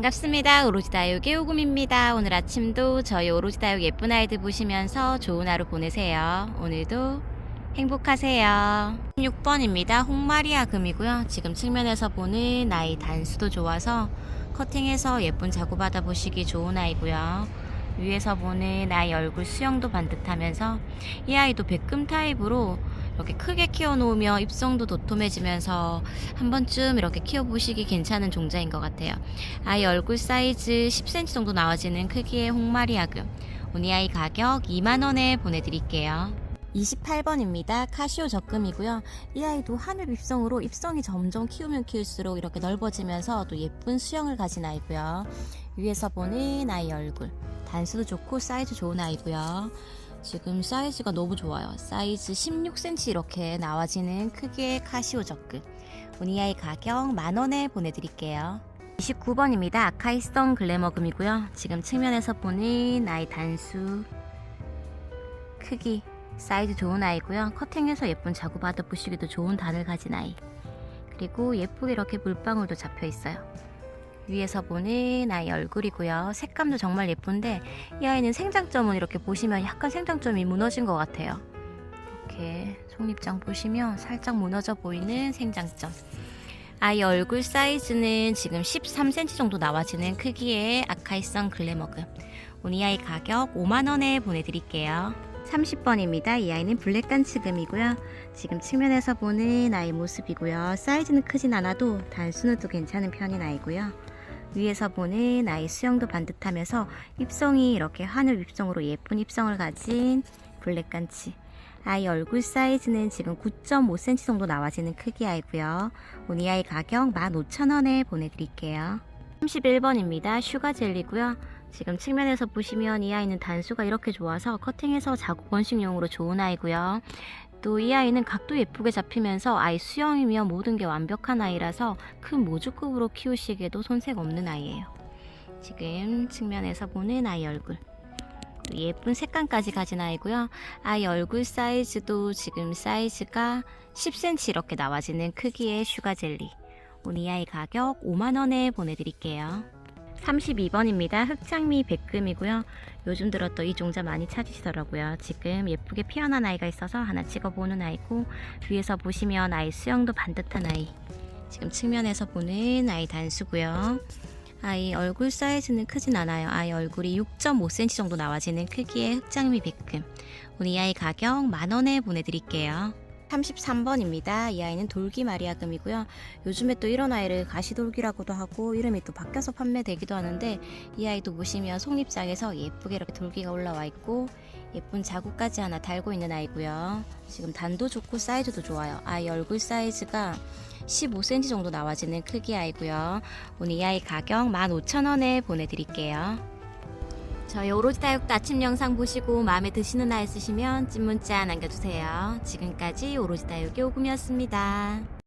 반갑습니다. 오로지 다육 의 오금입니다. 오늘 아침도 저희 오로지 다육 예쁜 아이들 보시면서 좋은 하루 보내세요. 오늘도 행복하세요. 16번입니다. 홍마리아 금이고요. 지금 측면에서 보는 아이 단수도 좋아서 커팅해서 예쁜 자구 받아 보시기 좋은 아이고요. 위에서 보는 아이 얼굴 수영도 반듯하면서 이 아이도 백금 타입으로 이렇게 크게 키워놓으면 입성도 도톰해지면서 한 번쯤 이렇게 키워보시기 괜찮은 종자인 것 같아요. 아이 얼굴 사이즈 10cm 정도 나와지는 크기의 홍마리아금. 오니 아이 가격 2만원에 보내드릴게요. 28번입니다. 카시오 적금이고요. 이 아이도 하늘 입성으로 입성이 점점 키우면 키울수록 이렇게 넓어지면서 또 예쁜 수영을 가진 아이고요. 위에서 보는 아이 얼굴. 단수도 좋고 사이즈 좋은 아이고요. 지금 사이즈가 너무 좋아요. 사이즈 16cm 이렇게 나와지는 크기의 카시오 적금. 오니아이 가격 만원에 보내드릴게요. 29번입니다. 아카이성 글래머금이고요. 지금 측면에서 보는 아이 단수 크기 사이즈 좋은 아이고요. 커팅해서 예쁜 자구 받아 보시기도 좋은 단을 가진 아이. 그리고 예쁘게 이렇게 물방울도 잡혀 있어요. 위에서 보는 아이 얼굴이고요. 색감도 정말 예쁜데 이 아이는 생장점은 이렇게 보시면 약간 생장점이 무너진 것 같아요. 이렇게 속립장 보시면 살짝 무너져 보이는 생장점. 아이 얼굴 사이즈는 지금 13cm 정도 나와지는 크기의 아카이성 글래머금. 오니 아이 가격 5만원에 보내드릴게요. 30번입니다. 이 아이는 블랙간츠금이고요. 지금 측면에서 보는 아이 모습이고요. 사이즈는 크진 않아도 또 괜찮은 편인 아이고요. 위에서 보는 아이 수영도 반듯하면서 입성이 이렇게 하늘 입성으로 예쁜 입성을 가진 블랙간치. 아이 얼굴 사이즈는 지금 9.5cm 정도 나와지는 크기 아이고요. 오니 아이 가격 15,000원에 보내드릴게요. 31번입니다. 슈가 젤리고요. 지금 측면에서 보시면 이 아이는 단수가 이렇게 좋아서 커팅해서 자구 번식용으로 좋은 아이고요. 또 이 아이는 각도 예쁘게 잡히면서 아이 수영이며 모든 게 완벽한 아이라서 큰 모주급으로 키우시기에도 손색 없는 아이예요. 지금 측면에서 보는 아이 얼굴. 예쁜 색감까지 가진 아이고요. 아이 얼굴 사이즈도 지금 사이즈가 10cm 이렇게 나와지는 크기의 슈가 젤리. 오니 아이 가격 5만원에 보내드릴게요. 32번입니다. 흑장미 백금이고요. 요즘 들어 또 이 종자 많이 찾으시더라고요. 지금 예쁘게 피어난 아이가 있어서 하나 찍어보는 아이고 위에서 보시면 아이 수영도 반듯한 아이. 지금 측면에서 보는 아이 단수고요. 아이 얼굴 사이즈는 크진 않아요. 아이 얼굴이 6.5cm 정도 나와지는 크기의 흑장미 백금. 오늘 이 아이 가격 만원에 보내드릴게요. 33번입니다. 이 아이는 돌기 마리아금이고요. 요즘에 또 이런 아이를 가시돌기라고도 하고 이름이 또 바뀌어서 판매되기도 하는데 이 아이도 보시면 속립장에서 예쁘게 이렇게 돌기가 올라와 있고 예쁜 자국까지 하나 달고 있는 아이고요. 지금 단도 좋고 사이즈도 좋아요. 아이 얼굴 사이즈가 15cm 정도 나와지는 크기 아이고요. 오늘 이 아이 가격 15,000원에 보내드릴게요. 저희 오로지 다육도 아침 영상 보시고 마음에 드시는 아이 있으시면 찐 문자 남겨주세요. 지금까지 오로지 다육의 오금이었습니다.